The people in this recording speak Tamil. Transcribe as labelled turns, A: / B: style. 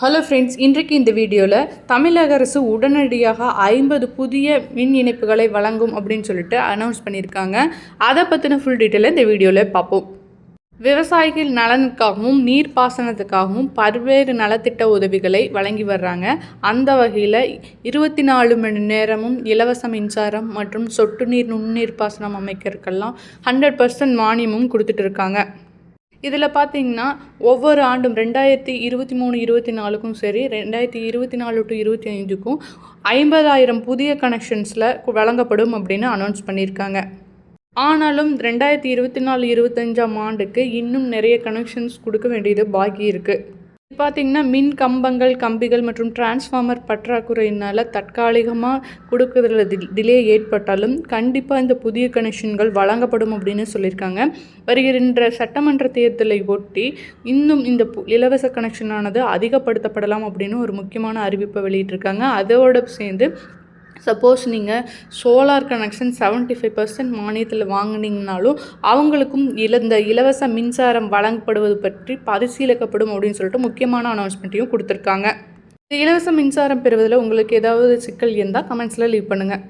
A: ஹலோ ஃப்ரெண்ட்ஸ் இன்றைக்கு இந்த வீடியோவில் தமிழக அரசு உடனடியாக ஐம்பது புதிய மின் இணைப்புகளை வழங்கும் அப்படின்னு சொல்லிட்டு அனௌன்ஸ் பண்ணியிருக்காங்க. அதை பற்றின ஃபுல் டீட்டெயிலை இந்த வீடியோவில் பார்ப்போம். விவசாயிகள் நலனுக்காகவும் நீர்ப்பாசனத்துக்காகவும் பல்வேறு நலத்திட்ட உதவிகளை வழங்கி வர்றாங்க. அந்த வகையில் இருபத்தி நாலு மணி நேரமும் இலவச மின்சாரம் மற்றும் சொட்டு நீர் நுண்ணீர் பாசனம் அமைக்கிறதுக்கெல்லாம் ஹண்ட்ரட் பர்சன்ட் மானியமும் கொடுத்துட்டு இருக்காங்க. இதில் பார்த்தீங்கன்னா ஒவ்வொரு ஆண்டும் ரெண்டாயிரத்தி இருபத்தி மூணு இருபத்தி நாலுக்கும் சரி ரெண்டாயிரத்தி இருபத்தி நாலு டு இருபத்தி அஞ்சுக்கும் ஐம்பதாயிரம் புதிய கனெக்ஷன்ஸில் வழங்கப்படும் அப்படின்னு அனௌன்ஸ் பண்ணியிருக்காங்க. ஆனாலும் ரெண்டாயிரத்தி இருபத்தி நாலு இருபத்தஞ்சாம் ஆண்டுக்கு இன்னும் நிறைய கனெக்ஷன்ஸ் கொடுக்க வேண்டியது பாக்கி இருக்குது பார்த்திங்கன்னா மின் கம்பங்கள் கம்பிகள் மற்றும் டிரான்ஸ்ஃபார்மர் பற்றாக்குறையினால் தற்காலிகமாக கொடுக்கறதுல டி- டிலே ஏற்பட்டாலும் கண்டிப்பாக இந்த புதிய கனெக்ஷன்கள் வழங்கப்படும் அப்படின்னு சொல்லியிருக்காங்க. வருகின்ற சட்டமன்ற தேர்தலை ஒட்டி இன்னும் இந்த பு- இலவச கனெக்ஷனானது அதிகப்படுத்தப்படலாம் அப்படின்னு ஒரு முக்கியமான அறிவிப்பை வெளியிட்டிருக்காங்க. அதோடு சேர்ந்து சப்போஸ் நீங்கள் சோலார் கனெக்ஷன் 75% ஃபைவ் பர்சன்ட் மானியத்தில் வாங்கினீங்கனாலும் அவங்களுக்கும் இல இந்த இலவச மின்சாரம் வழங்கப்படுவது பற்றி பரிசீலிக்கப்படும் அப்படின்னு சொல்லிட்டு முக்கியமான அனௌன்ஸ்மெண்ட்டையும் கொடுத்துருக்காங்க. இந்த இலவச மின்சாரம் பெறுவதில் உங்களுக்கு ஏதாவது சிக்கல் இருந்தால் கமெண்ட்ஸில் லீவ் பண்ணுங்கள்